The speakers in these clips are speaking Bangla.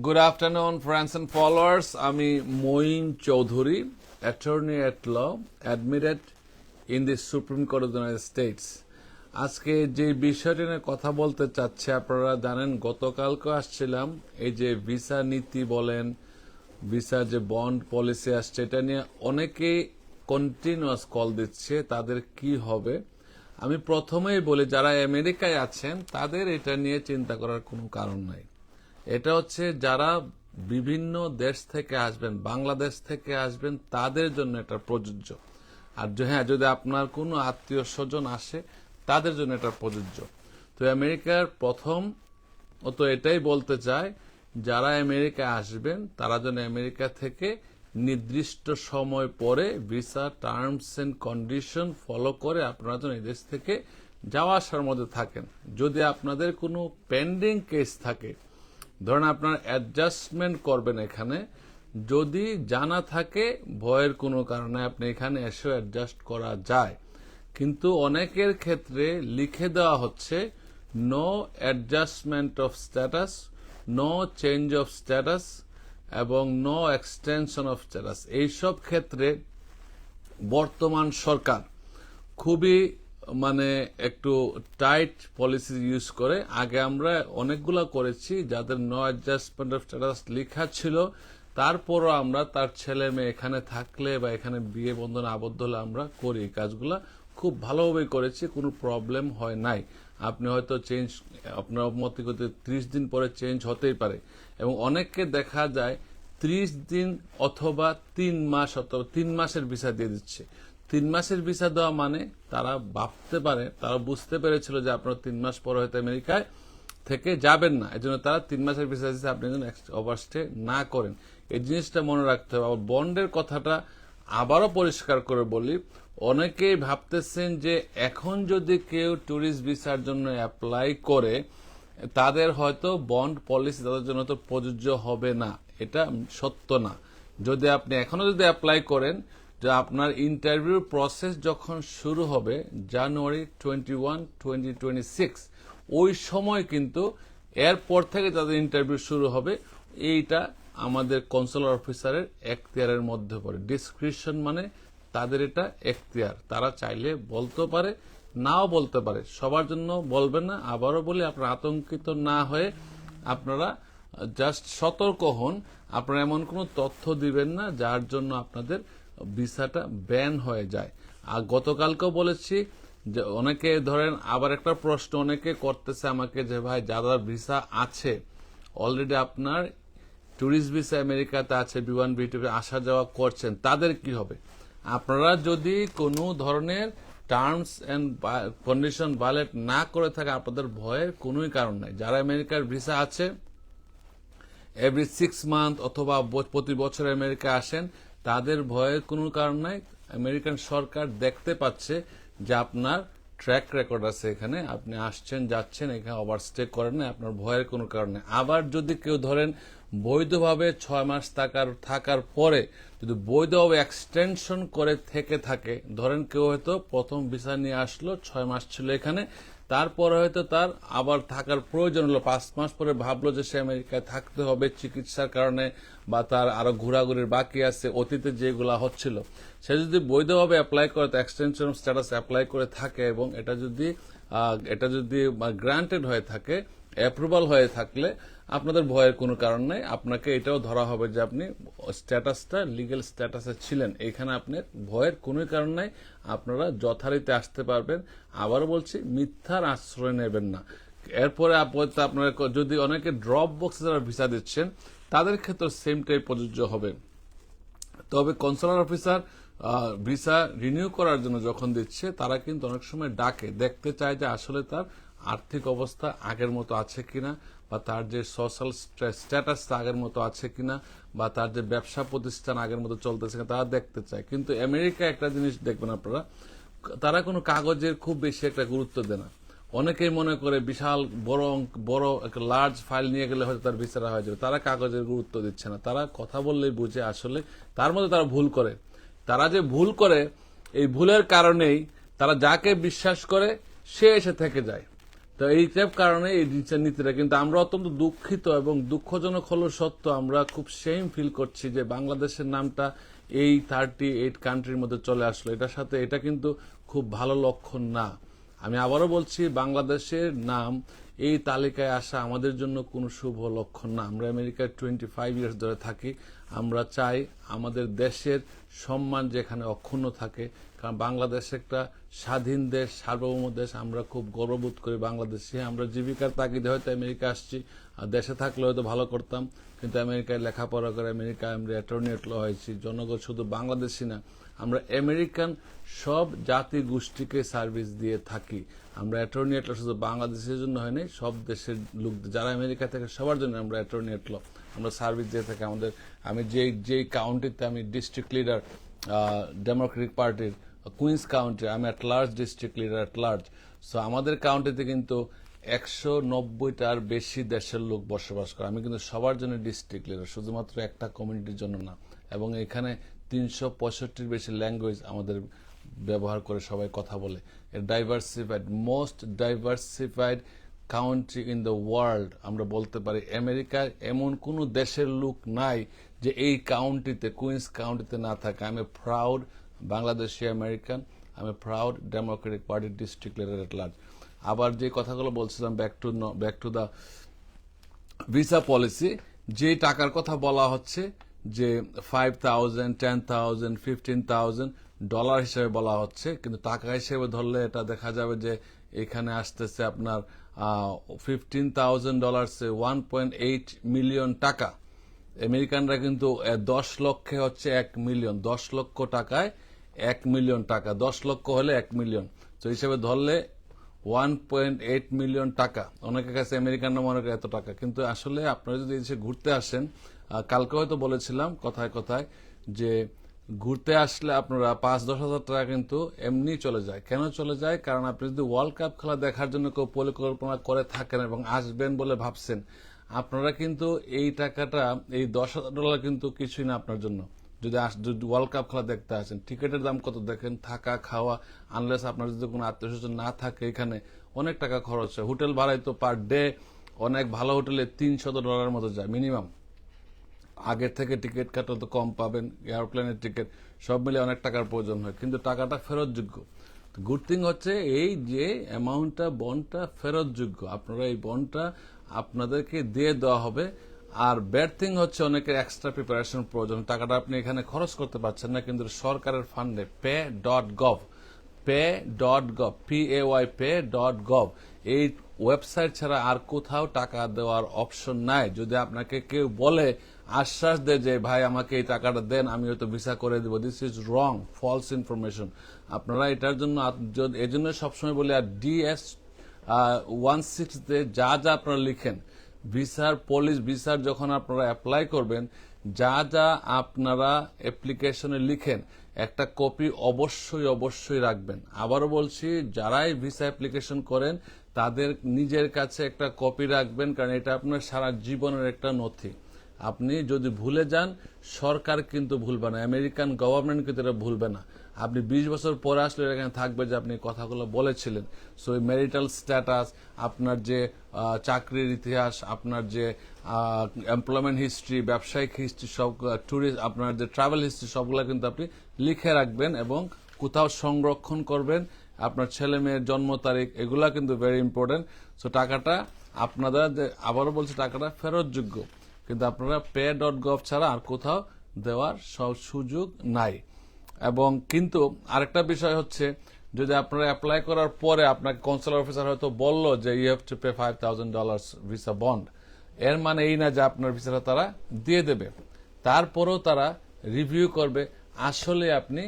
Good afternoon friends and followers আমি Moin Chowdhury attorney at law admitted in the supreme court of United States আজকে যে বিষয়টি নিয়ে কথা বলতে চাচ্ছি, আপনারা জানেন, গতকালকে আসছিলাম, এই যে ভিসা নীতি বলেন, ভিসা যে বন্ড পলিসি আসছে, এটা নিয়ে অনেকেই কন্টিনিউয়াস কল দিচ্ছে, তাদের কি হবে? আমি প্রথমেই বলি, যারা আমেরিকায় আছেন, তাদের এটা নিয়ে চিন্তা করার কোনো কারণ নাই। এটা হচ্ছে যারা বিভিন্ন দেশ থেকে আসবেন, বাংলাদেশ থেকে আসবেন, তাদের জন্য এটা প্রযোজ্য। আর হ্যাঁ যদি আপনার কোনো আত্মীয় স্বজন আসে, তাদের জন্য এটা প্রযোজ্য। তো আমেরিকার প্রথম তো এটাই বলতে চায়, যারা আমেরিকা আসবেন, তারা যেন আমেরিকা থেকে নির্দিষ্ট সময় পরে visa terms and condition follow করে আপনারা যেন এই দেশ থেকে যাওয়া আসার মধ্যে থাকেন। যদি আপনাদের কোনো পেন্ডিং কেস থাকে ধরেন আপনার অ্যাডজাস্টমেন্ট করবেন এখানে, যদি জানা থাকে ভয়ের কোনো কারণে আপনি এখানে এসেও অ্যাডজাস্ট করা যায়। কিন্তু অনেকের ক্ষেত্রে লিখে দেওয়া হচ্ছে no adjustment of status no change of status এবং নো এক্সটেনশন অফ স্ট্যাটাস এইসব ক্ষেত্রে বর্তমান সরকার খুবই মানে একটু টাইট পলিসি ইউজ করে। আগে আমরা অনেকগুলা করেছি, যাদের নো অ্যাডজাস্টমেন্ট অফ স্ট্যাটাস লেখা ছিল। তারপরও আমরা তার ছেলে মেয়ে এখানে থাকলে বা এখানে বিয়ে বন্ধনে আবদ্ধ হলে আমরা করি এই কাজগুলা। খুব ভালোভাবে করেছি, কোনো প্রবলেম হয় নাই। আপনি হয়তো চেঞ্জ আপনার মতে করতে ত্রিশ দিন পরে চেঞ্জ হতেই পারে। এবং অনেককে দেখা যায় ত্রিশ দিন অথবা তিন মাস অথবা তিন মাসের ভিসা দিয়ে দিচ্ছে। তিন মাসের ভিসা দেওয়া মানে তারা ভাবতে পারে, তারা বুঝতে পেরেছিল যে আপনার তিন মাস পর হয়তো আমেরিকায় থেকে যাবেন না। এই জন্য তারা তিন মাসের ভিসা দিচ্ছে আপনি যেন ওভারস্টে না করেন। এই জিনিসটা মনে রাখতে হবে। আবার বন্ডের কথাটা আবারও পরিষ্কার করে বলি। অনেকেই ভাবতেছেন যে এখন যদি কেউ ট্যুরিস্ট ভিসার জন্য অ্যাপ্লাই করে, তাদের হয়তো বন্ড পলিসি তাদের জন্য তো প্রযোজ্য হবে না। এটা সত্য না। যদি আপনি এখনও যদি অ্যাপ্লাই করেন আপনার ইন্টারভিউ প্রসেস যখন শুরু হবে January twenty one twenty twenty six ওই সময় কিন্তু এরপর থেকে তাদের ইন্টারভিউ শুরু হবে, এইটা আমাদের কনসুলার অফিসারের এখতিয়ারের মধ্যে পড়ে। ডিসক্রিপশন মানে তাদের এটা এখতিয়ার। তারা চাইলে বলতে পারে, নাও বলতে পারে। সবার জন্য বলবেন না, আবারও বলি, আপনারা আতঙ্কিত না হয়ে আপনারা জাস্ট সতর্ক হন। আপনারা এমন কোনো তথ্য দিবেন না, যার জন্য আপনাদের ভিসাটা ব্যান হয়ে যায়। আর গতকালকেও বলেছি যে অনেকে ধরেন আবার একটা প্রশ্ন অনেকে করতেছে আমাকে যে, ভাই, যাদের ভিসা আছে অলরেডি আপনার ট্যুরিস্ট ভিসা আমেরিকাতে আছে বি ওয়ান বি আসা যাওয়া করছেন, তাদের কি হবে? আপনারা যদি কোনো ধরনের টার্মস এন্ড কন্ডিশন ভায়োলেট না করে থাকে, আপনাদের ভয়ের কোনোই কারণ নাই। যারা আমেরিকার ভিসা আছে এভরি সিক্স মান্থ অথবা প্রতি বছর আমেরিকা আসেন তাদের ভয়ের কোনো কারণ নাই। আমেরিকান সরকার দেখতে পাচ্ছে যে আপনার ট্র্যাক রেকর্ড আছে এখানে। আপনি আসছেন, যাচ্ছেন, এখানে ওভারস্টে করেন না আপনার ভয়ের কোনো কারণে আবার যদি কেউ ধরেন বৈধভাবে ছয় মাস থাকার থাকার পরে যদি বৈধভাবে এক্সটেনশন করে থেকে থাকে, ধরেন কেউ হয়তো প্রথম ভিসা নিয়ে আসলো, ছয় মাস ছিল এখানে তারপরে হয়তো তার আবার থাকার প্রয়োজন হলো। পাঁচ মাস পরে ভাবলো যে সে আমেরিকায় থাকতে হবে চিকিৎসার কারণে বা তার আরও ঘোরাঘুরির বাকি আছে, অতীতে যেগুলা হচ্ছিল। সে যদি বৈধভাবে অ্যাপ্লাই করে, তো এক্সটেনশন স্ট্যাটাস অ্যাপ্লাই করে থাকে এবং এটা যদি এটা যদি গ্রান্টেড হয়ে থাকে অ্যাপ্রুভাল হয়ে থাকলে আপনাদের ভয়ের কোনো কারণ নেই। আপনাকে এটাও ধরা হবে যে আপনি স্ট্যাটাসটা লিগেল স্ট্যাটাসে ছিলেন। এখানে আপনার ভয়ের কোনো কারণ নাই। আপনারা যথারীতি আসতে পারবেন। আবারও বলছি, মিথ্যার আশ্রয় নেবেন না। এরপরে আপাতত আপনারা যদি অনেকে ড্রপ বক্সে যারা ভিসা দিচ্ছেন, তাদের ক্ষেত্রে সেমটাই প্রযোজ্য হবে। তবে কনসুলার অফিসার ভিসা রিনিউ করার জন্য যখন দিচ্ছে, তারা কিন্তু অনেক সময় ডাকে। দেখতে চায় যে আসলে তার আর্থিক অবস্থা আগের মতো আছে কিনা, বা তার যে সোশ্যাল স্ট্যাটাস আগের মতো আছে কিনা, বা তার যে ব্যবসা প্রতিষ্ঠান আগের মতো চলতেছে কিনা, তারা দেখতে চায়। কিন্তু আমেরিকা একটা জিনিস দেখবেন আপনারা, তারা কোনো কাগজের খুব বেশি একটা গুরুত্ব দেয় না। অনেকেই মনে করে বিশাল বড় অঙ্ক- বড় একটা লার্জ ফাইল নিয়ে গেলে হয়তো তার বিচারা হয়ে যাবে। তারা কাগজের গুরুত্ব দিচ্ছে না। তারা কথা বললেই বুঝে আসলে তার মধ্যে তারা ভুল করে। তারা যে ভুল করে, এই ভুলের কারণেই তারা যাকে বিশ্বাস করে, সে এসে থেকে যায়। তো এইটার কারণে এই জিনিসটা নীতিটা। কিন্তু আমরা অত্যন্ত দুঃখিত এবং দুঃখজনক হলো সত্য আমরা খুব সেম ফিল করছি যে বাংলাদেশের নামটা এই থার্টি এইট কান্ট্রির মধ্যে চলে আসলো। এটার সাথে এটা কিন্তু খুব ভালো লক্ষণ না। আমি আবারও বলছি, বাংলাদেশের নাম এই তালিকায় আসা আমাদের জন্য কোনো শুভ লক্ষণ না। আমরা আমেরিকায় টোয়েন্টি ফাইভ ইয়ার্স ধরে থাকি। আমরা চাই আমাদের দেশের সম্মান যেখানে অক্ষুণ্ণ থাকে। কারণ বাংলাদেশ একটা স্বাধীন দেশ, সার্বভৌম দেশ। আমরা খুব গর্ববোধ করি বাংলাদেশে। আমরা জীবিকার তাগিদে হয়তো আমেরিকা আসছি। আর দেশে থাকলে হয়তো ভালো করতাম। কিন্তু আমেরিকায় লেখাপড়া করে আমেরিকায় আমরা অ্যাটর্নি ল হয়েছি। জনগণ শুধু বাংলাদেশি না, আমরা আমেরিকান সব জাতি গোষ্ঠীকে সার্ভিস দিয়ে থাকি। আমরা অ্যাটর্নি এট ল শুধু বাংলাদেশের জন্য হয়নি সব দেশের লোক, যারা আমেরিকা থেকে সবার জন্য আমরা অ্যাটর্নি এট ল আমরা সার্ভিস দিয়ে থাকি আমাদের। আমি যেই যেই কাউন্টিতে আমি ডিস্ট্রিক্ট লিডার ডেমোক্রেটিক পার্টির কুইন্স কাউন্টি আমি at large district leader at large so আমাদের কাউন্টিতে কিন্তু একশো নব্বইটার বেশি দেশের লোক বসবাস করে। আমি কিন্তু সবার জন্য ডিস্ট্রিক্ট লিডার শুধুমাত্র একটা কমিউনিটির জন্য না, এবং এখানে তিনশো পঁয়ষট্টির বেশি ল্যাঙ্গুয়েজ আমাদের ব্যবহার করে সবাই কথা বলে। Diversified most diversified country in the world আমরা বলতে পারি আমেরিকার এমন কোনো দেশের লোক নাই যে এই কাউন্টিতে কুইন্স কাউন্টিতে না থাকে। আমি প্রাউড বাংলাদেশি আমেরিকান আমি proud democratic party district leader at large আবার যে কথাগুলো বলছিলাম back to back to the visa policy যে টাকার কথা বলা হচ্ছে যে five thousand ten thousand fifteen thousand dollar হিসেবে বলা হচ্ছে, কিন্তু টাকা হিসেবে ধরলে এটা দেখা যাবে যে এখানে আসতেছে আপনার fifteen thousand dollar one point eight million টাকা। আমেরিকানরা কিন্তু দশ লক্ষে হচ্ছে এক মিলিয়ন দশ লক্ষ টাকায় এক মিলিয়ন টাকা, দশ লক্ষ হলে এক মিলিয়ন তো হিসেবে ধরলে ওয়ান পয়েন্ট এইট মিলিয়ন টাকা। অনেকের কাছে আমেরিকানরা মনে করে এত টাকা, কিন্তু আসলে আপনারা যদি এসে ঘুরতে আসেন কালকে হয়তো বলেছিলাম কথায় কথায় যে ঘুরতে আসলে আপনারা পাঁচ, দশ হাজার টাকা কিন্তু এমনি চলে যায়। কেন চলে যায়? কারণ আপনি যদি ওয়ার্ল্ড কাপ খেলা দেখার জন্য কেউ পরিকল্পনা করে থাকেন এবং আসবেন বলে ভাবছেন, আপনারা কিন্তু এই টাকাটা, এই দশ হাজার ডলার কিন্তু কিছুই না আপনার জন্য। যদি ওয়ার্ল্ড কাপ খেলা দেখতে আসেন, টিকিটের দাম কত দেখেন? থাকা, খাওয়া আনলেস আপনার যদি কোনো আত্মীয় স্বজন না থাকে এখানে, অনেক টাকা খরচ হয়। হোটেল ভাড়ায় তো পার ডে অনেক ভালো হোটেলে তিনশত ডলারের মতো যায় মিনিমাম আগের থেকে টিকিট কাটা তো কম পাবেন, এয়ারপ্লেনের টিকিট, সব মিলে অনেক টাকার প্রয়োজন হয়। কিন্তু টাকাটা ফেরতযোগ্য। গুড থিং হচ্ছে এই যে অ্যামাউন্টটা বন্ডটা ফেরতযোগ্য। আপনারা এই বন্ডটা আপনাদেরকে দিয়ে দেওয়া হবে। আর ব্যাড থিং হচ্ছে অনেকের এক্সট্রা প্রিপারেশন প্রয়োজন। টাকাটা আপনি এখানে খরচ করতে পারছেন না, কিন্তু সরকারের ফান্ডে pay dot gov pay dot gov P A Y pay dot gov এই ওয়েবসাইট ছাড়া আর কোথাও টাকা দেওয়ার অপশন নাই। যদি আপনাকে কেউ বলে আশ্বাস দেয় যে, ভাই, আমাকে এই টাকাটা দেন, আমি হয়তো ভিসা করে দিব। This is wrong false information আপনারা এটার জন্য এই জন্য সবসময় বলি, আর ডিএস ওয়ান সিক্স দে যা যা আপনারা লিখেন, ভিসার পলিশ ভিসার যখন আপনারা অ্যাপ্লাই করবেন, যা যা আপনারা অ্যাপ্লিকেশনে লিখেন, একটা কপি অবশ্যই অবশ্যই রাখবেন। আবারও বলছি, যারাই ভিসা অ্যাপ্লিকেশন করেন, তাদের নিজের কাছে একটা কপি রাখবেন, কারণ এটা আপনার সারা জীবনের একটা নথি। আপনি যদি ভুলে যান, সরকার কিন্তু ভুলবে না, আমেরিকান গভর্নমেন্ট কিন্তু এটা ভুলবে না। আপনি বিশ বছর পরে আসলে এখানে থাকবে যে আপনি কথাগুলো বলেছিলেন। সো ম্যারিটাল স্ট্যাটাস আপনার যে চাকরির ইতিহাস, আপনার যে এমপ্লয়মেন্ট হিস্ট্রি ব্যবসায়িক হিস্ট্রি সব ট্যুরিস্ট আপনার যে ট্রাভেল হিস্ট্রি সবগুলো কিন্তু আপনি লিখে রাখবেন এবং কোথাও সংরক্ষণ করবেন। আপনার ছেলে মেয়ের জন্ম তারিখ, এগুলা কিন্তু ভেরি ইম্পর্টেন্ট সো টাকাটা আপনারা আবারও বলছে, টাকাটা ফেরতযোগ্য। কিন্তু আপনারা পে ডট গভ ছাড়া আর কোথাও দেওয়ার সব সুযোগ নাই। এবং কিন্তু আরেকটা বিষয় হচ্ছে, যদি আপনারা অ্যাপ্লাই করার পরে আপনাকে কনসুলার অফিসার হয়তো বলল যে you have to pay five thousand dollars visa bond এর মানে এই না যে আপনার ভিসাটা তারা দিয়ে দেবে। তারপরেও তারা রিভিউ করবে, আসলে আপনি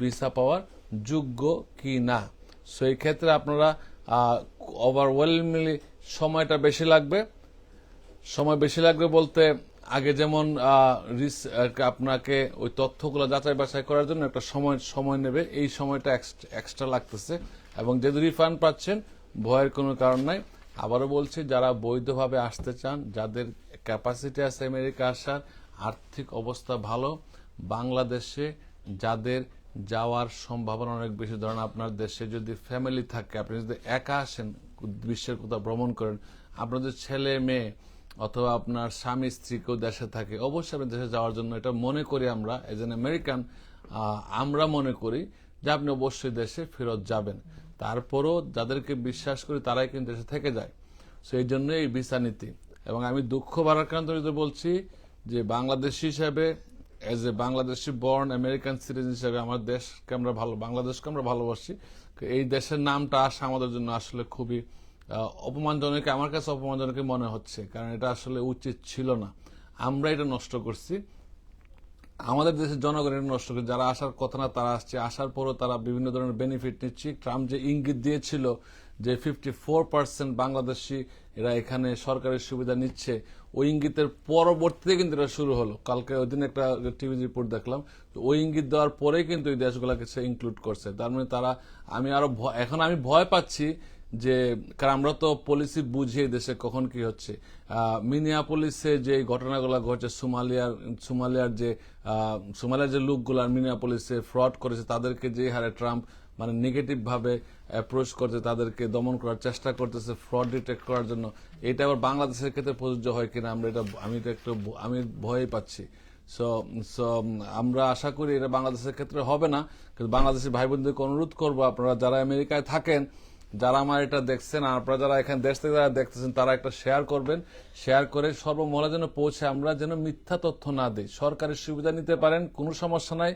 ভিসা পাওয়ার যোগ্য কি না। সো এই ক্ষেত্রে আপনারা ওভারওয়েলমিংলি সময়টা বেশি লাগবে। সময় বেশি লাগবে বলতে আগে যেমন আপনাকে ওই তথ্যগুলো যাচাই বাছাই করার জন্য একটা সময় সময় নেবে। এই সময়টা এক্সট্রা লাগতেছে। এবং যেহেতু রিফান্ড পাচ্ছেন, ভয়ের কোনো কারণ নাই। আবারও বলছি, যারা বৈধভাবে আসতে চান, যাদের ক্যাপাসিটি আছে আমেরিকা আসার, আর্থিক অবস্থা ভালো, বাংলাদেশে যাদের যাওয়ার সম্ভাবনা অনেক বেশি, ধরেন আপনার দেশে যদি ফ্যামিলি থাকে, আপনি যদি একা আসেন, বিশ্বের কোথাও ভ্রমণ করেন, আপনাদের ছেলে, মেয়ে অথবা আপনার স্বামী স্ত্রী কেউ দেশে থাকে। অবশ্যই আপনি দেশে যাওয়ার জন্য এটা মনে করি আমরা এজ এন আমেরিকান আমরা মনে করি যে আপনি অবশ্যই দেশে ফেরত যাবেন। তারপরও যাদেরকে বিশ্বাস করি তারাই কিন্তু দেশে থেকে যায়। সো এই জন্য এই ভিসা নীতি। এবং আমি দুঃখ ভারাক্রান্ত হৃদয়ে বলছি যে বাংলাদেশি হিসাবে as a Bangladeshi born American citizen হিসাবে আমার দেশকে আমরা ভালো, বাংলাদেশকে আমরা ভালোবাসি। এই দেশের নামটা আসা আমাদের জন্য আসলে খুবই অপমানজনক, আমার কাছে অপমানজনক মনে হচ্ছে, কারণ এটা আসলে উচিত ছিল না। আমরা এটা নষ্ট করছি। আমাদের দেশের জনগণের নষ্ট করছে। যারা আসার কথা না, তারা আসছে। আসার পরও তারা বিভিন্ন ধরনের বেনিফিট নিচ্ছে। ট্রাম্প যে ইঙ্গিত দিয়েছিল যে ফিফটি ফোর পার্সেন্ট বাংলাদেশি এরা এখানে সরকারের সুবিধা নিচ্ছে, ওই ইঙ্গিতের পরবর্তীতে কিন্তু এটা শুরু হলো। কালকে ওই দিন একটা টিভি রিপোর্ট দেখলাম, তো ওই ইঙ্গিত দেওয়ার পরেই কিন্তু এই দেশগুলোকে সে ইনক্লুড করছে। তার মানে তারা, আমি আরও এখন আমি ভয় পাচ্ছি যে কারণ আমরা তো পলিসি বুঝিয়ে দেশে কখন কি হচ্ছে। মিনিয়া পুলিশে যে ঘটনাগুলো ঘটছে, সোমালিয়ার সোমালিয়ার যে সোমালিয়ার যে লোকগুলো মিনিয়া পুলিশে ফ্রড করেছে, তাদেরকে যে হারে ট্রাম্প মানে নেগেটিভ ভাবে অ্যাপ্রোচ করছে, তাদেরকে দমন করার চেষ্টা করতেছে ফ্রড ডিটেক্ট করার জন্য, এটা আবার বাংলাদেশের ক্ষেত্রে প্রযোজ্য হয় কিনা আমরা এটা, আমি এটা একটু আমি ভয়ই পাচ্ছি। সো সো আমরা আশা করি এটা বাংলাদেশের ক্ষেত্রে হবে না, কিন্তু বাংলাদেশের ভাই বোনদেরকে অনুরোধ করব, আপনারা যারা আমেরিকায় থাকেন যারা আমার এটা দেখছেন, আপনারা যারা এখানে দেশ থেকে যারা দেখতেছেন, তারা একটা শেয়ার করবেন। শেয়ার করে সর্বমহলে যেন পৌঁছে আমরা যেন মিথ্যা তথ্য না দিই। সরকারের সুবিধা নিতে পারেন, কোনো সমস্যা নাই।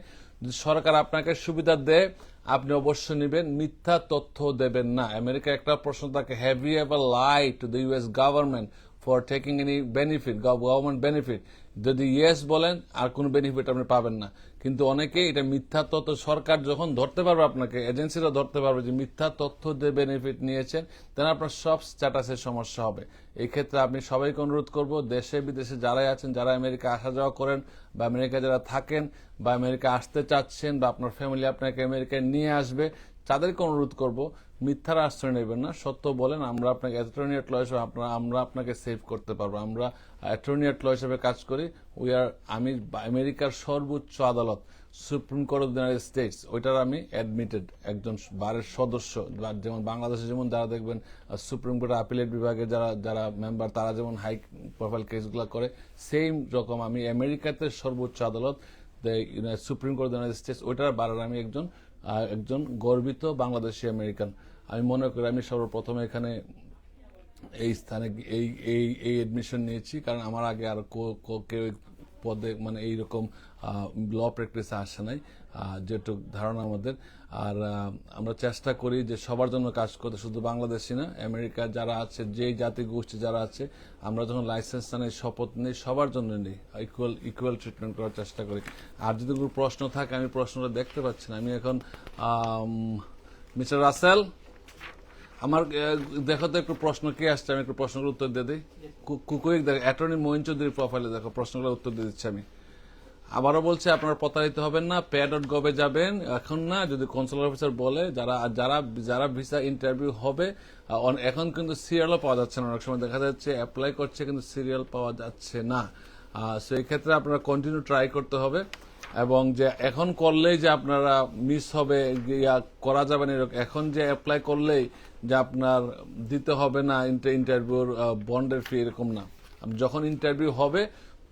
সরকার আপনাকে সুবিধা দেয়, আপনি অবশ্যই নেবেন। মিথ্যা তথ্য দেবেন না। আমেরিকা একটা প্রশ্ন থাকে have you ever lie to the US government for taking any benefit government benefit যদি ইয়েস বলেন, আর কোনো বেনিফিট আপনি পাবেন না। কিন্তু অনেকে এটা মিথ্যা তথ্য, সরকার যখন ধরতে পারবে আপনাকে, এজেন্সিরা ধরতে পারবে যে মিথ্যা তথ্য যে বেনিফিট নিয়েছেন তেন আপনার সব স্ট্যাটাসের সমস্যা হবে। এই ক্ষেত্রে আপনি সবাইকে অনুরোধ করব, দেশে বিদেশে যারাই আছেন, যারা আমেরিকা আসা যাওয়া করেন, বা আমেরিকা যারা থাকেন, বা আমেরিকা আসতে চাচ্ছেন, বা আপনার ফ্যামিলি আপনাকে আমেরিকায় নিয়ে আসবে তাদেরকে অনুরোধ করব, মিথ্যার আশ্রয় নেবেন না। সত্য বলেন, আমরা আপনাকে অ্যাটর্নি এট ল হিসেবে আমরা আপনাকে সেভ করতে পারব। আমরা অ্যাটর্নি এট ল হিসেবে কাজ করি। উই আর আমি আমেরিকার সর্বোচ্চ আদালত supreme court of United States ওইটার আমি অ্যাডমিটেড একজন বারের সদস্য। যেমন বাংলাদেশে যেমন যারা দেখবেন সুপ্রিম কোর্টের আপিলেট বিভাগে যারা যারা মেম্বার তারা যেমন হাই প্রোফাইল কেসগুলো করে সেম রকম আমি আমেরিকাতে সর্বোচ্চ আদালত supreme court of United States ওইটার বারের আমি একজন একজন গর্বিত বাংলাদেশি আমেরিকান। আমি মনে করি আমি সর্বপ্রথম এখানে এই স্থানে এই এই এই এডমিশন নিয়েছি, কারণ আমার আগে আর কেউ পদে মানে এইরকম ল প্র্যাকটিসে আসে নাই। যেটুক ধারণা আমাদের। আর আমরা চেষ্টা করি যে সবার জন্য কাজ করতে, শুধু বাংলাদেশি না, আমেরিকা যারা আছে যে জাতি গোষ্ঠী যারা আছে, আমরা যখন লাইসেন্স নেই, শপথ নেই, সবার জন্য নেই ইকুয়াল ইকুয়াল ট্রিটমেন্ট করার চেষ্টা করি। আর যদি কোনো প্রশ্ন থাকে, আমি প্রশ্নটা দেখতে পাচ্ছি না। আমি এখন মিস্টার রাসেল, আমার দেখো তো একটু প্রশ্ন কে আসছে, আমি একটু প্রশ্নগুলো উত্তর দিয়ে দিই। কুকুইক দেখো, অ্যাটর্নি মোহিন চৌধুরীর প্রোফাইলে দেখো প্রশ্নগুলো উত্তর দিয়ে দিচ্ছি আমি। আবারও বলছে, আপনারা প্রতারিত হবেন না পে ডট গভে যাবেন। এখন না, যদি কনসুলার অফিসার বলে, যারা যারা যারা ভিসা ইন্টারভিউ হবে এখন কিন্তু সিরিয়ালও পাওয়া যাচ্ছে না। অনেক সময় দেখা যাচ্ছে অ্যাপ্লাই করছে, কিন্তু সিরিয়াল পাওয়া যাচ্ছে না। সেই ক্ষেত্রে আপনারা কন্টিনিউ ট্রাই করতে হবে। এবং যে এখন করলেই যে আপনারা মিস হবে, ইয়া করা যাবে না, এরকম। এখন যে অ্যাপ্লাই করলেই যে আপনার দিতে হবে না ইন্টারভিউর বন্ডের ফি এরকম না। যখন ইন্টারভিউ হবে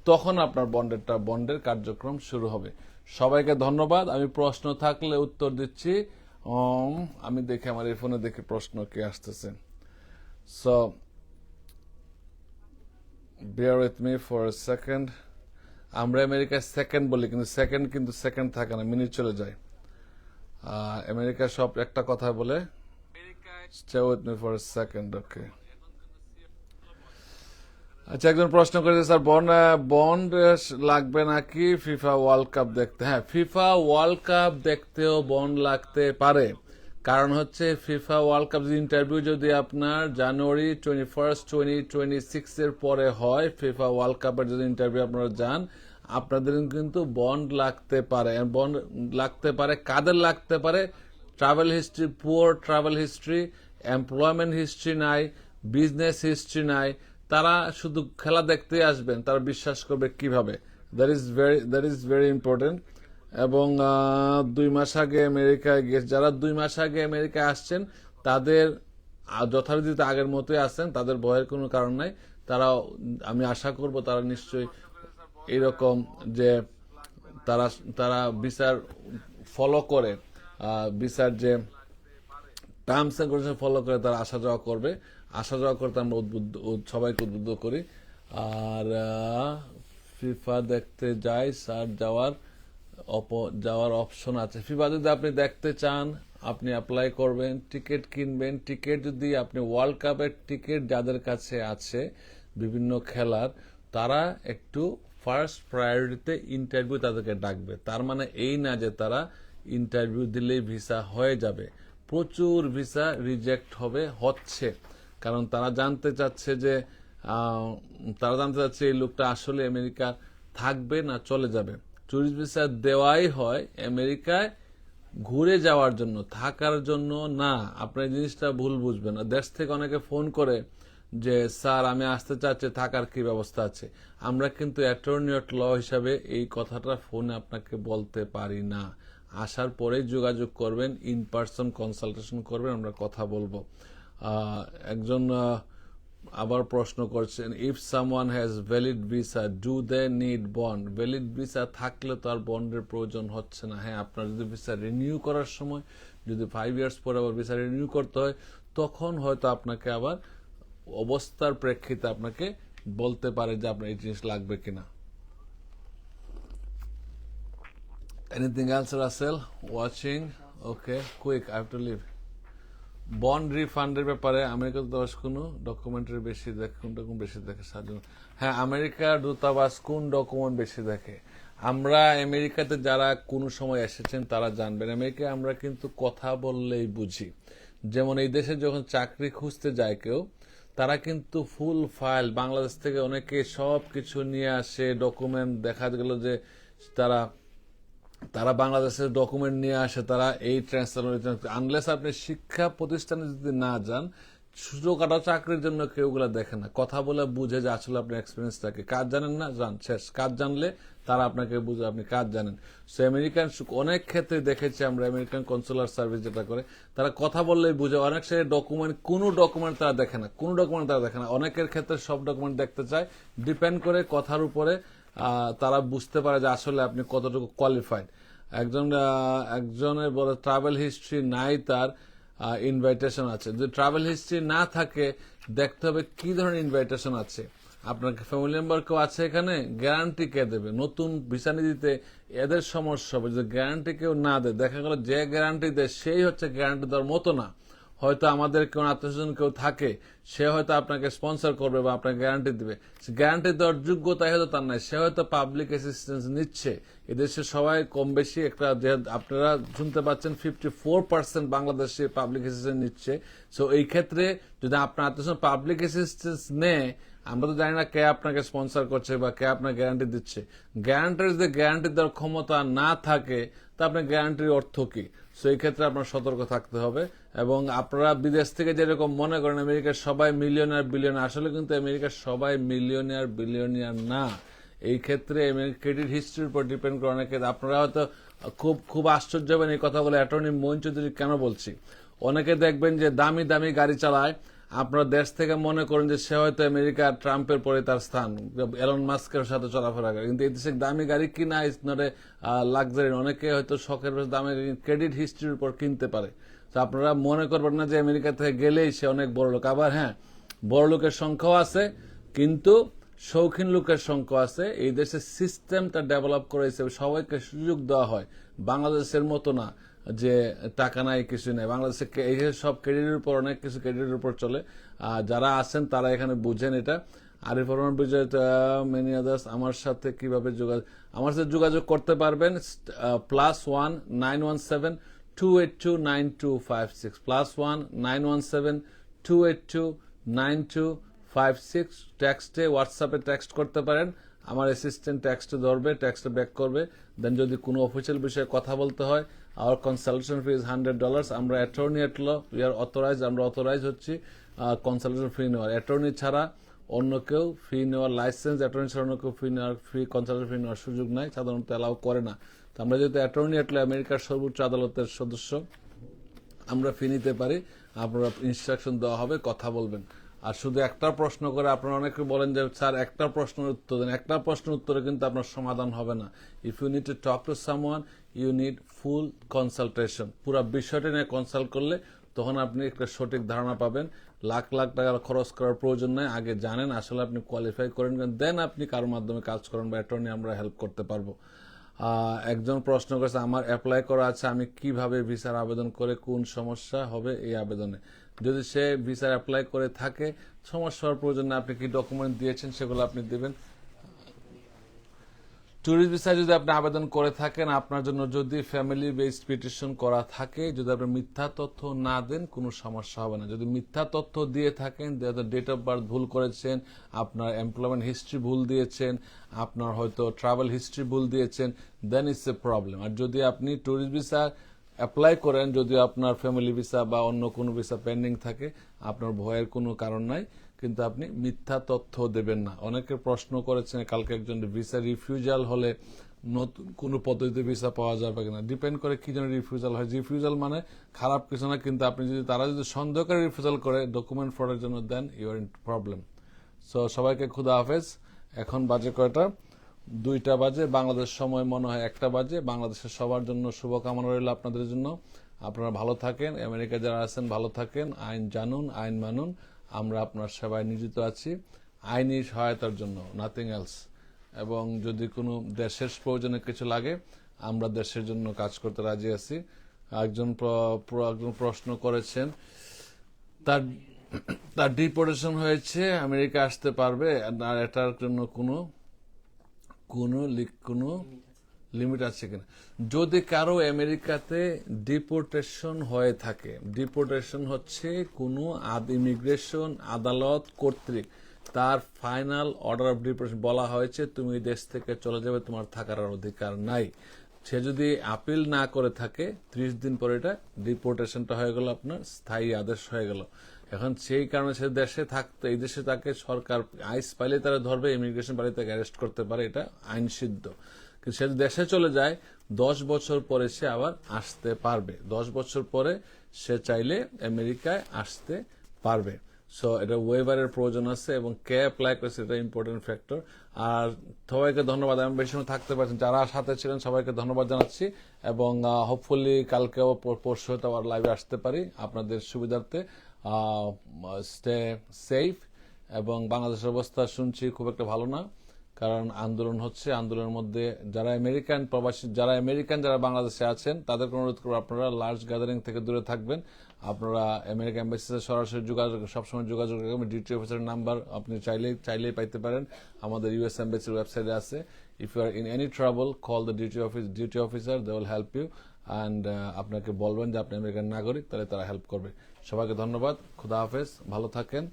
তখন আপনার বন্ডেরটা বন্ডের কার্যক্রম শুরু হবে। সবাইকে ধন্যবাদ। আমি প্রশ্ন থাকলে উত্তর দিচ্ছি। আমি দেখি আমার এই ফোনে দেখি প্রশ্ন কে আসতেছে। So bear with me for a second আমরা আমেরিকায় সেকেন্ড বলি কিন্তু সেকেন্ড কিন্তু সেকেন্ড থাকে না মিনিট চলে যায়। আমেরিকা সব একটা কথা বলে। stay with me for a second okay আচ্ছা একজন প্রশ্ন করেছে স্যার বন্ড বন্ড লাগবে নাকি ফিফা ওয়ার্ল্ড কাপ দেখতে? হ্যাঁ ফিফা ওয়ার্ল্ড কাপ দেখতেও বন্ড লাগতে পারে। কারণ হচ্ছে, ফিফা ওয়ার্ল্ড কাপ ইন্টারভিউ যদি আপনার January twenty first twenty twenty six এর পরে হয়, ফিফা ওয়ার্ল্ড কাপের যদি ইন্টারভিউ আপনারা যান, আপনাদের কিন্তু বন্ড লাগতে পারে। বন্ড লাগতে পারে, কাদের লাগতে পারে? Travel history, poor travel history, employment history নাই, বিজনেস হিস্ট্রি নাই তারা শুধু খেলা দেখতে আসবেন, তারা বিশ্বাস করবে কীভাবে। That is very that is very important এবং দুই মাস আগে আমেরিকায় গিয়ে যারা দুই মাস আগে আমেরিকায় আসছেন, তাদের যথারীতিতে আগের মতোই আছেন তাদের ভয়ের কোনো কারণ নাই। তারা, আমি আশা করব তারা নিশ্চয়ই এরকম যে তারা তারা বিচার ফলো করে বিচার যে টার্মস এন্ড কন্ডিশন ফলো করে তারা আসা যাওয়া করবে। আসা যাওয়া করতে আমরা উদ্বুদ্ধ সবাইকে উদ্বুদ্ধ করি। আর ফিফা দেখতে যাই, স্যার যাওয়ার অপ যাওয়ার অপশন আছে। ফিফা যদি আপনি দেখতে চান, আপনি অ্যাপ্লাই করবেন, টিকিট কিনবেন। টিকিট যদি আপনি ওয়ার্ল্ড কাপের টিকিট যাদের কাছে আছে, বিভিন্ন খেলার, তারা একটু ফার্স্ট প্রায়োরিটিতে ইন্টারভিউ তাদেরকে ডাকবে। তার মানে এই না যে তারা ইন্টারভিউ দিলেই ভিসা হয়ে যাবে। প্রচুর ভিসা রিজেক্ট হবে, হচ্ছে। কারণ তারা জানতে চাচ্ছে যে তারা জানতে চাচ্ছে এই লোকটা আসলে আমেরিকা থাকবে না চলে যাবে। ট্যুরিস্ট ভিসা দেওয়াই হয় আমেরিকায় ঘুরে যাওয়ার জন্য, থাকার জন্য না। আপনার জিনিসটা ভুল বুঝবেন। দেশ থেকে অনেকে ফোন করে যে, স্যার, আমি আসতে চাচ্ছি, থাকার কি ব্যবস্থা আছে? আমরা কিন্তু অ্যাটর্নি ল হিসাবে এই কথাটা ফোনে আপনাকে বলতে পারি না। আসার পরেই যোগাযোগ করবেন ইন পার্সন কনসালটেশন করবেন, আমরা কথা বলব। একজন আবার প্রশ্ন করছেন if someone has valid visa do they need bond valid visa থাকলে তো আর বন্ডের প্রয়োজন হচ্ছে না হ্যাঁ আপনার যদি ভিসা রিনিউ করার সময় যদি ফাইভ ইয়ার্স পরে আবার ভিসা রিনিউ করতে হয় তখন হয়তো আপনাকে আবার অবস্থার প্রেক্ষিতে আপনাকে বলতে পারে যে আপনার এই জিনিস লাগবে কিনা Anything else, Russell? Watching? Okay, quick, I have to leave. Bond রিফান্ডের ব্যাপারে আমেরিকা দশ কোনো ডকুমেন্টের বেশি দেখে, কোন ডকুমেন্ট বেশি দেখে সাহায্য হ্যাঁ আমেরিকার দূতাবাস কোন ডকুমেন্ট বেশি দেখে? আমরা আমেরিকাতে যারা কোনো সময় এসেছেন, তারা জানবেন। আমেরিকায় আমরা কিন্তু কথা বললেই বুঝি। যেমন এই দেশে যখন চাকরি খুঁজতে যায় কেউ, তারা কিন্তু ফুল ফাইল বাংলাদেশ থেকে অনেকে সব কিছু নিয়ে আসে ডকুমেন্ট দেখা গেল যে তারা তারা বাংলাদেশের ডকুমেন্ট নিয়ে আসে, তারা এই ট্রান্সফার আনলেস আপনি শিক্ষা প্রতিষ্ঠানে যদি না যান ছোটখাটো চাকরির জন্য কেউ গুলা দেখে না। কথা বলে বুঝে যে আসলে আপনার এক্সপিরিয়েন্স থাকে কাজ জানেন না? জান শেষ। কাজ জানলে তারা আপনাকে বুঝে আপনি কাজ জানেন। সো আমেরিকান অনেক ক্ষেত্রে দেখেছি আমরা আমেরিকান কনসুলার সার্ভিস যেটা করে, তারা কথা বললেই বুঝে। অনেক সে ডকুমেন্ট কোনো ডকুমেন্ট তারা দেখে না। কোনো ডকুমেন্ট তারা দেখে না। অনেকের ক্ষেত্রে সব ডকুমেন্ট দেখতে চায়। ডিপেন্ড করে কথার উপরে তারা বুঝতে পারে যে আসলে আপনি কতটুকু কোয়ালিফাইড একজন একজনের বলে ট্রাভেল হিস্ট্রি নাই, তার ইনভাইটেশন আছে। যদি ট্রাভেল হিস্ট্রি না থাকে, দেখতে হবে কি ধরনের ইনভাইটেশন আছে। আপনার ফ্যামিলি মেম্বার কেউ আছে এখানে? গ্যারান্টি কে দেবে? নতুন ভিসা দিতে এদের সমস্যা হবে। যদি গ্যারান্টি কেউ না দেয়, দেখা গেল যে গ্যারান্টি দেয়, সেই হচ্ছে গ্যারান্টি দেওয়ার মতো না। হয়তো আমাদের কেউ আত্মীয় কেউ থাকে, সে হয়তো আপনাকে স্পন্সর করবে বা আপনাকে গ্যারান্টি দিবে। গ্যারান্টি দেওয়ার যোগ্যতা হয়তো তার নাই। সে হয়তো পাবলিক অ্যাসিস্ট্যান্স নিচ্ছে। এদেশে সবাই কম বেশি একটা আপনারা শুনতে পাচ্ছেন ফিফটি ফোর পার্সেন্ট বাংলাদেশে পাবলিক অ্যাসিস্ট্যান্স নিচ্ছে। সো এই ক্ষেত্রে যদি আপনার আত্মীয় পাবলিক অ্যাসিস্ট্যান্স নেয়, আমরা তো জানি না কে আপনাকে স্পন্সর করছে বা কে আপনার গ্যারান্টি দিচ্ছে। গ্যারান্টির যদি গ্যারান্টি দেওয়ার ক্ষমতা না থাকে, তা আপনার গ্যারান্টির অর্থ কি? সো এই ক্ষেত্রে আপনার সতর্ক থাকতে হবে এবং আপনারা বিদেশ থেকে যেরকম মনে করেন, আমেরিকার সবাই মিলিয়নার বিলিয়নার আসলে কিন্তু আমেরিকার সবাই মিলিয়নিয়ার বিলিয়নিয়ার না। এই ক্ষেত্রে ক্রেডিট হিস্ট্রির উপর ডিপেন্ড করে অনেকে। আপনারা হয়তো খুব খুব আশ্চর্য হবেন এই কথাগুলো অ্যাটর্নি মোহন চৌধুরী কেন বলছি? অনেকে দেখবেন যে দামি দামি গাড়ি চালায় আপনার দেশ থেকে মনে করেন যে সে হয়তো আমেরিকা ট্রাম্পের পরে তার স্থান এলন মাস্কের সাথে চলাফেরা করে। কিন্তু এই দেশে দামি গাড়ি কিনা ইজ নট লাক্সারি অনেকে হয়তো শখের দামে ক্রেডিট হিস্ট্রির উপর কিনতে পারে। তো আপনারা মনে করবেন না যে আমেরিকা থেকে গেলেই সে অনেক বড় লোক। আবার হ্যাঁ বড় লোকের সংখ্যাও আছে, কিন্তু শৌখিন লোকের সংখ্যা আছে। এই দেশে সিস্টেমটা ডেভেলপ করেছে সবাইকে সুযোগ দেওয়া হয়। বাংলাদেশের মতো না। যে টাকা নাই, কিছু নেই। বাংলাদেশে এই সব ক্রেডিটের উপর অনেক কিছু ক্রেডিটের উপর চলে। আর যারা আছেন, তারা এখানে বুঝেন এটা। আরিফ রহমান বিজয় মেনি আদার্স আমার সাথে কীভাবে যোগাযোগ আমার সাথে যোগাযোগ করতে পারবেন plus one nine one seven two eight two nine two five six plus one nine one seven two eight two nine two five six টেক্সটে হোয়াটসঅ্যাপে টেক্সট করতে পারেন। আমার অ্যাসিস্ট্যান্ট টেক্সটে ধরবে টেক্সটে ব্যাক করবে। দেন যদি কোনো অফিসিয়াল বিষয়ে কথা বলতে হয় our consultation fee is hundred dollars আমরা attorney at law we are authorize আমরা অথরাইজ হচ্ছি কনসালটেশন ফি নেওয়ার। অ্যাটর্নি ছাড়া অন্য কেউ ফি নেওয়ার লাইসেন্স অ্যাটর্নি ছাড়া অন্য কেউ ফি নেওয়ার ফি কনসালটেশন ফি নেওয়ার সুযোগ নাই, সাধারণত অ্যালাউ করে না। তো আমরা যেহেতু অ্যাটর্নি এটলে আমেরিকার সর্বোচ্চ আদালতের সদস্য, আমরা ফি নিতে পারি, আপনারা ইনস্ট্রাকশন দেওয়া হবে, কথা বলবেন। আর শুধু একটা প্রশ্ন করে আপনারা অনেকে বলেন যে, স্যার, একটা প্রশ্নের উত্তর দেন। একটা প্রশ্নের উত্তরে কিন্তু আপনার সমাধান হবে না। If you need to talk to someone you need full consultation পুরো বিষয়টা নিয়ে কনসাল্ট করলে তখন আপনি একটা সঠিক ধারণা পাবেন। লাখ লাখ টাকা খরচ করার প্রয়োজন নাই। আগে জানেন, আসলে আপনি কোয়ালিফাই করেন দেন আপনি কারোর মাধ্যমে কাজ করেন বা অ্যাটর্নি আমরা হেল্প করতে পারব। একজন প্রশ্ন করেছে, আমার অ্যাপ্লাই করা আছে, আমি কীভাবে ভিসার আবেদন করে কোন সমস্যা হবে এই আবেদনে? যদি সে ভিসার অ্যাপ্লাই করে থাকে সমস্যা হওয়ার প্রয়োজন আপনি কি ডকুমেন্ট দিয়েছেন সেগুলো আপনি দেবেন। ট্যুরিস্ট ভিসা যদি আপনি আবেদন করে থাকেন, আপনার জন্য যদি ফ্যামিলি বেসড পিটিশন করা থাকে, যদি আপনি মিথ্যা তথ্য না দেন, কোনো সমস্যা হবে না। যদি মিথ্যা তথ্য দিয়ে থাকেন ডেট অফ বার্থ ভুল করেছেন, আপনার এমপ্লয়মেন্ট হিস্ট্রি ভুল দিয়েছেন, আপনার হয়তো ট্রাভেল হিস্ট্রি ভুল দিয়েছেন দেন ইটস এ প্রবলেম আর যদি আপনি ট্যুরিস্ট ভিসা অ্যাপ্লাই করেন যদি আপনার ফ্যামিলি ভিসা বা অন্য কোনো ভিসা পেন্ডিং থাকে, আপনার ভয়ের কোনো কারণ নাই, কিন্তু আপনি মিথ্যা তথ্য দেবেন না। অনেকে প্রশ্ন করেছেন, কালকে একজন ভিসা রিফিউজাল হলে নতুন কোনো পদ্ধতিতে ভিসা পাওয়া যাবে কিনা? ডিপেন্ড করে কি জন্য রিফিউজাল হয়। রিফিউজাল মানে খারাপ কিছু না, কিন্তু আপনি যদি, তারা যদি সন্দেহ করে রিফিউজাল করে ডকুমেন্ট ফ্রডের জন্য then you're in problem so সবাইকে খুদা হাফেজ। এখন বাজে কয়টা? দুইটা বাজে, বাংলাদেশ সময় মনে হয় একটা বাজে। বাংলাদেশের সবার জন্য শুভকামনা রইল আপনাদের জন্য। আপনারা ভালো থাকেন আমেরিকা যারা আছেন ভালো থাকেন, আইন জানুন, আইন মানুন, আমরা আপনার সেবায় নিয়োজিত আছি। আইনি সহায়তার জন্য নাথিং এলস এবং যদি কোনো দেশের প্রয়োজনে কিছু লাগে, আমরা দেশের জন্য কাজ করতে রাজি আছি। একজন একজন প্রশ্ন করেছেন, তার তার ডিপোর্টেশন হয়েছে, আমেরিকা আসতে পারবে, আর এটার জন্য কোনো কোনো কোনো লিমিট আছে কিনা? যদি কারও আমেরিকাতে ডিপোর্টেশন হয়ে থাকে ডিপোর্টেশন হচ্ছে কোনো ইমিগ্রেশন আদালত কর্তৃক তার ফাইনাল অর্ডার অফ ডিপোর্টেশন বলা হয়েছে, তুমি দেশ থেকে চলে যাবে, তোমার থাকার অধিকার নাই। সে যদি আপিল না করে থাকে, ত্রিশ দিন পরে এটা ডিপোর্টেশনটা হয়ে গেল, আপনার স্থায়ী আদেশ হয়ে গেল। এখন সেই কারণে সে দেশে থাকতে, এই দেশে তাকে সরকার, আইস পাইলে তারা ধরবে ইমিগ্রেশন পাইলে তাকে অ্যারেস্ট করতে পারে, এটা আইন সিদ্ধ কিন্তু সে দেশে চলে যায়, দশ বছর পরে সে আবার আসতে পারবে। দশ বছর পরে সে চাইলে আমেরিকায় আসতে পারবে। সো এটা ওয়েবারের প্রয়োজন আছে এবং কে অ্যাপ্লাই করেছে এটা ইম্পর্টেন্ট ফ্যাক্টর আর সবাইকে ধন্যবাদ। আমি বেশি সময় থাকতে পারছেন যারা সাথে ছিলেন, সবাইকে ধন্যবাদ জানাচ্ছি এবং হোপফুলি কালকেও পরশু হয়তো আবার লাইভে আসতে পারি আপনাদের সুবিধার্থে। স্টে সেফ এবং বাংলাদেশের অবস্থা শুনছি খুব একটা ভালো না, কারণ আন্দোলন হচ্ছে, আন্দোলনের মধ্যে যারা আমেরিকান প্রবাসী, যারা আমেরিকান যারা বাংলাদেশে আছেন তাদেরকে অনুরোধ করব আপনারা লার্জ গ্যাদারিং থেকে দূরে থাকবেন। আপনারা আমেরিকা এম্বাসিতে সরাসরি যোগাযোগ, সবসময় যোগাযোগ রাখবেন। ডিউটি অফিসারের নাম্বার আপনি চাইলেই চাইলেই পাইতে পারেন। আমাদের ইউএস এম্বাসির ওয়েবসাইটে আছে। If you are in any trouble call the duty office duty officer they will help you and আপনাকে বলবেন যে আপনি আমেরিকান নাগরিক, তাহলে তারা হেল্প করবে। সবাইকে ধন্যবাদ। খুদা হাফেজ, ভালো থাকেন।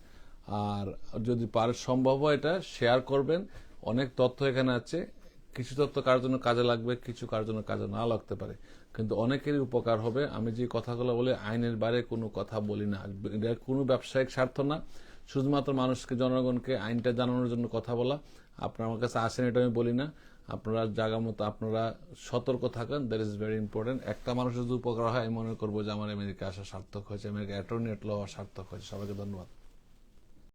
আর যদি পারে সম্ভব হয় এটা শেয়ার করবেন। অনেক তথ্য এখানে আছে। কিছু তথ্য কার জন্য কাজে লাগবে, কিছু কার জন্য কাজে না লাগতে পারে। কিন্তু অনেকেরই উপকার হবে। আমি যে কথাগুলো বলে, আইনের বাইরে কোনো কথা বলি না। এটা কোনো ব্যবসায়িক স্বার্থ না। শুধুমাত্র মানুষকে, জনগণকে আইনটা জানানোর জন্য কথা বলা। আপনার আমার কাছে আসেন এটা আমি বলি না। আপনারা জায়গা মতো আপনারা সতর্ক থাকেন দ্যাট ইজ ভেরি ইম্পর্টেন্ট একটা মানুষের যদি উপকার হয়, আমি মনে করব যে আমার আমেরিকা আসা সার্থক হয়েছে আমেরিকা অ্যাটর্নি এট ল সার্থক হয়েছে। সবাইকে ধন্যবাদ।